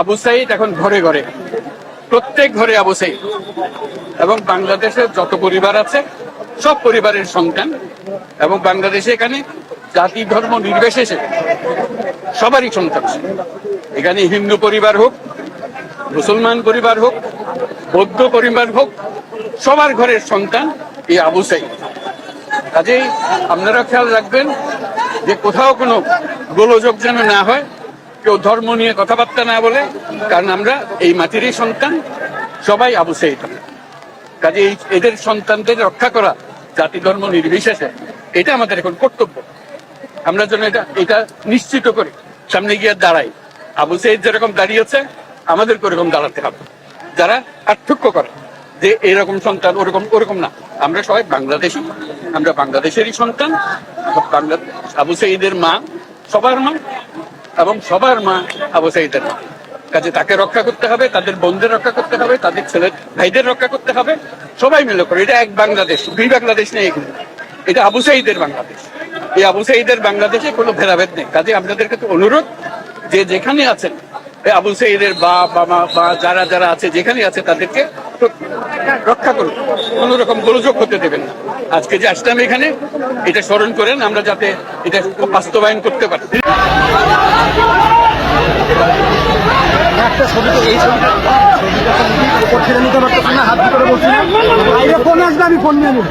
আবু সাইদ এখন ঘরে ঘরে, প্রত্যেক ঘরে আবু সাইদ। এবং বাংলাদেশের যত পরিবার আছে, সব পরিবারের সন্তান। এবং বাংলাদেশে এখানে জাতি, ধর্ম নির্বিশেষে সবারই সন্তান এখানে হিন্দু পরিবার হোক, মুসলমান পরিবার হোক, বৌদ্ধ পরিবার হোক, সবার ঘরের সন্তান এই আবু সাইদ। কাজেই আপনারা খেয়াল রাখবেন যে কোথাও কোনো গোলযোগ যেন না হয় কেউ ধর্ম নিয়ে কথাবার্তা না বলে, কারণ আমরা এই মাটিরই সন্তান, সবাই আবু সাইদ। কাজে এই এদের সন্তানদের রক্ষা করা জাতি ধর্ম নির্বিশেষে, এটা আমাদের এখন কর্তব্য। আমরা যেন এটা এটা নিশ্চিত করি। সামনে গিয়ে দাঁড়াই। আবু সাইদ যেরকম দাঁড়িয়েছে আমাদের ওরকম দাঁড়াতে হবে। যারা পার্থক্য করে যে এরকম সন্তান ওরকম ওরকম না। আমরা সবাই বাংলাদেশি, আমরা বাংলাদেশেরই সন্তান বাংলা আবু সাইদের মা সবার মা। এবং সবার মা আবু সাইদের মা। কাজে তাকে রক্ষা করতে হবে, তাদের বোনদের রক্ষা করতে হবে, তাদের ছেলে ভাইদের রক্ষা করতে হবে, সবাই মিলে করে। এটা এক বাংলাদেশ, দুই বাংলাদেশ নেই এখানে। এটা আবু সাইদের বাংলাদেশ। এই আবু সাইদের বাংলাদেশে কোনো ভেদাভেদ নেই। কাজে আপনাদের কাছে অনুরোধ, যে যেখানে আছেন আবু সাইদের বা বা যারা যারা আছে যেখানে আছে তাদেরকে রক্ষা করুন। কোন রকম গোলযোগ হতে দেবেন না। আজকে যে আসলাম এখানে, এটা স্মরণ করেন, আমরা যাতে এটা বাস্তবায়ন করতে পারি। আমি ফোন নিয়ে নেব